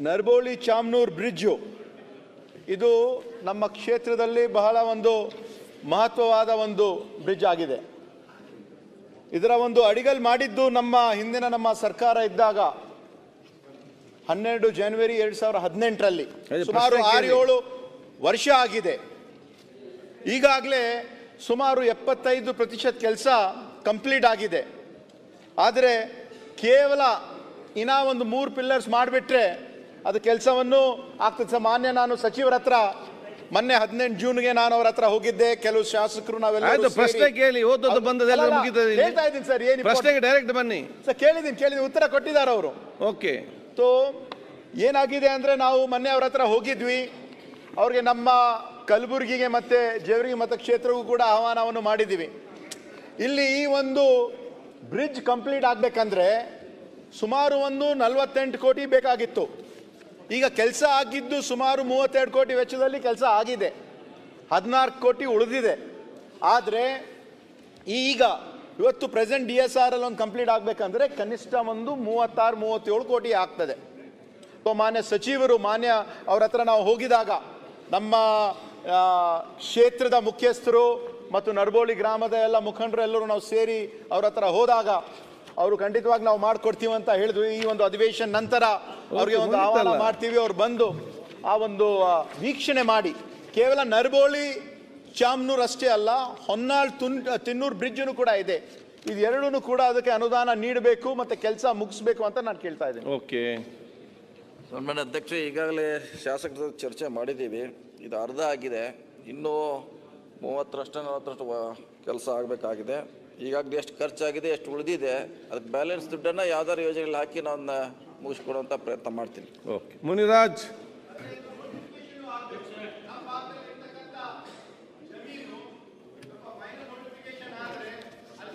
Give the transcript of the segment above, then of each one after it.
ನರ್ಬೋಳಿ ಚಾಮ್ನೂರ್ bridge. ಇದು ನಮ್ಮ ಕ್ಷೇತ್ರದಲ್ಲಿ ಬಹಳ ಒಂದು ಮಹತ್ವವಾದ ಒಂದು ಬ್ರಿಡ್ಜ್ ಆಗಿದೆ. ಇದರ ಒಂದು ಅಡಿಗಲ್ ಮಾಡಿದ್ದು ನಮ್ಮ ಹಿಂದಿನ ನಮ್ಮ ಸರ್ಕಾರ ಇದ್ದಾಗ ಹನ್ನೆರಡು ಜನವರಿ ಎರಡು ಸಾವಿರದ ಹದಿನೆಂಟರಲ್ಲಿ. ಸುಮಾರು ಆರು. ಏಳು ವರ್ಷ ಆಗಿದೆ. ಈಗಾಗಲೇ ಸುಮಾರು ಎಪ್ಪತ್ತೈದು ಪ್ರತಿಶತ ಕೆಲಸ ಕಂಪ್ಲೀಟ್ ಆಗಿದೆ. ಆದರೆ ಕೇವಲ ಇನ್ನೂ ಒಂದು ಮೂರು ಪಿಲ್ಲರ್ಸ್ ಮಾಡಿಬಿಟ್ರೆ ಅದು ಕೆಲಸವನ್ನು ಆಗ್ತದೆ. ಸರ್ ಮಾನ್ಯ ನಾನು ಸಚಿವರ ಹತ್ರ ಮೊನ್ನೆ ಹದಿನೆಂಟು ಜೂನ್ಗೆ ನಾನು ಅವ್ರ ಹತ್ರ ಹೋಗಿದ್ದೆ. ಕೆಲವು ಶಾಸಕರು ನಾವೆಲ್ಲ ಆಯ್ತು ಪ್ರಶ್ನೆ ಕೇಳಿ ಓದೋದು ಬಂದದೆಲ್ಲ ಮುಗಿತದೆ ಇಲ್ಲಿ. ಹೇಳ್ತಾ ಇದ್ದೀನಿ ಸರ್ ಏನು ಪ್ರಶ್ನೆಗೆ ಡೈರೆಕ್ಟ್ ಬನ್ನಿ. ಸರ್ ಕೇಳಿದ್ದೀನಿ ಕೇಳಿದ್ದೀನಿ. ಉತ್ತರ ಕೊಟ್ಟಿದ್ದಾರೆ ಅವರು. ಓಕೆ. ಸೊ ಏನಾಗಿದೆ ಅಂದರೆ ನಾವು ಮೊನ್ನೆ ಅವ್ರ ಹತ್ರ ಹೋಗಿದ್ವಿ. ಅವ್ರಿಗೆ ನಮ್ಮ ಕಲಬುರಗಿಗೆ ಮತ್ತೆ ಜೇವರಿಗೆ ಮತಕ್ಷೇತ್ರಕ್ಕೂ ಕೂಡ ಆಹ್ವಾನವನ್ನು ಮಾಡಿದ್ದೀವಿ. ಇಲ್ಲಿ ಈ ಒಂದು ಬ್ರಿಡ್ಜ್ ಕಂಪ್ಲೀಟ್ ಆಗಬೇಕಂದ್ರೆ ಸುಮಾರು ಒಂದು ನಲವತ್ತೆಂಟು ಕೋಟಿ ಬೇಕಾಗಿತ್ತು. ಈಗ ಕೆಲಸ ಆಗಿದ್ದು ಸುಮಾರು ಮೂವತ್ತೆರಡು ಕೋಟಿ ವೆಚ್ಚದಲ್ಲಿ ಕೆಲಸ ಆಗಿದೆ. ಹದಿನಾಲ್ಕು ಕೋಟಿ ಉಳಿದಿದೆ. ಆದರೆ ಈಗ ಇವತ್ತು ಪ್ರೆಸೆಂಟ್ ಡಿ ಎಸ್ ಆರ್ ಅಲ್ಲಿ ಒಂದು ಕಂಪ್ಲೀಟ್ ಆಗಬೇಕಂದ್ರೆ ಕನಿಷ್ಠ ಒಂದು ಮೂವತ್ತಾರು, ಮೂವತ್ತೇಳು ಕೋಟಿ ಆಗ್ತದೆ. ಸೊ ಮಾನ್ಯ ಸಚಿವರು, ಮಾನ್ಯ ಅವ್ರ ಹತ್ರ ನಾವು ಹೋಗಿದಾಗ ನಮ್ಮ ಕ್ಷೇತ್ರದ ಮುಖ್ಯಸ್ಥರು ಮತ್ತು ನರಬೋಳಿ ಗ್ರಾಮದ ಎಲ್ಲ ಮುಖಂಡರು ಎಲ್ಲರೂ ನಾವು ಸೇರಿ ಅವ್ರ ಹತ್ರ ಹೋದಾಗ ಅವರು ಖಂಡಿತವಾಗಿ ನಾವು ಮಾಡ್ಕೊಡ್ತೀವಿ ಅಂತ ಹೇಳಿದ್ವಿ ಈ ಒಂದು ಅಧಿವೇಶನ ನಂತರ ಅವರಿಗೆ ಒಂದು ಆಹ್ವಾನ ಮಾಡ್ತೀವಿ. ಅವ್ರು ಬಂದು ಆ ಒಂದು ವೀಕ್ಷಣೆ ಮಾಡಿ. ಕೇವಲ ನರ್ಬೋಳಿ ಚಾಮ್ನೂರ್ ಅಷ್ಟೇ ಅಲ್ಲ ಹೊನ್ನಾಳ್ ತುನ್ ತಿನ್ನೂರು ಬ್ರಿಡ್ಜನು ಕೂಡ ಇದೆ. ಇದೆರಡೂ ಕೂಡ ಅದಕ್ಕೆ ಅನುದಾನ ನೀಡಬೇಕು ಮತ್ತೆ ಕೆಲಸ ಮುಗಿಸ್ಬೇಕು ಅಂತ ನಾನು ಕೇಳ್ತಾ ಇದ್ದೀನಿ. ಓಕೆ. ಸನ್ಮಾನ್ಯ ಅಧ್ಯಕ್ಷ ಈಗಾಗಲೇ ಶಾಸಕರ ಜೊತೆ ಚರ್ಚೆ ಮಾಡಿದ್ದೀವಿ. ಇದು ಅರ್ಧ ಆಗಿದೆ. ಇನ್ನೂ ಮೂವತ್ತರಷ್ಟು ನಲವತ್ತರಷ್ಟು ಕೆಲಸ ಆಗಬೇಕಾಗಿದೆ. ಈಗಾಗಲೇ ಎಷ್ಟು ಖರ್ಚಾಗಿದೆ ಎಷ್ಟು ಉಳಿದಿದೆ ಅದಕ್ಕೆ ಬ್ಯಾಲೆನ್ಸ್ ದುಡ್ಡನ್ನು ಯಾವ್ದಾದ್ರು ಯೋಜನೆಗಳು ಹಾಕಿ ನಾನು ಮುಗಿಸ್ಕೊಡುವಂಥ ಪ್ರಯತ್ನ ಮಾಡ್ತೀನಿ. ಓಕೆ. ಮುನಿರಾಜ್.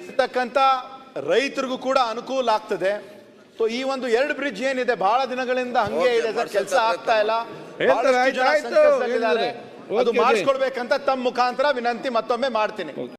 ಇರ್ತಕ್ಕಂಥ ರೈತರಿಗೂ ಕೂಡ ಅನುಕೂಲ ಆಗ್ತದೆ. ಸೊ ಈ ಒಂದು ಎರಡು ಬ್ರಿಡ್ಜ್ ಏನಿದೆ ಬಹಳ ದಿನಗಳಿಂದ ಹಂಗೆ ಇದೆ ಸರ್ ಕೆಲಸ ಆಗ್ತಾ ಇಲ್ಲ. ಅದು ಮಾಡಿಸ್ಕೊಡ್ಬೇಕಂತ ತಮ್ಮ ಮುಖಾಂತರ ವಿನಂತಿ ಮತ್ತೊಮ್ಮೆ ಮಾಡ್ತೀನಿ.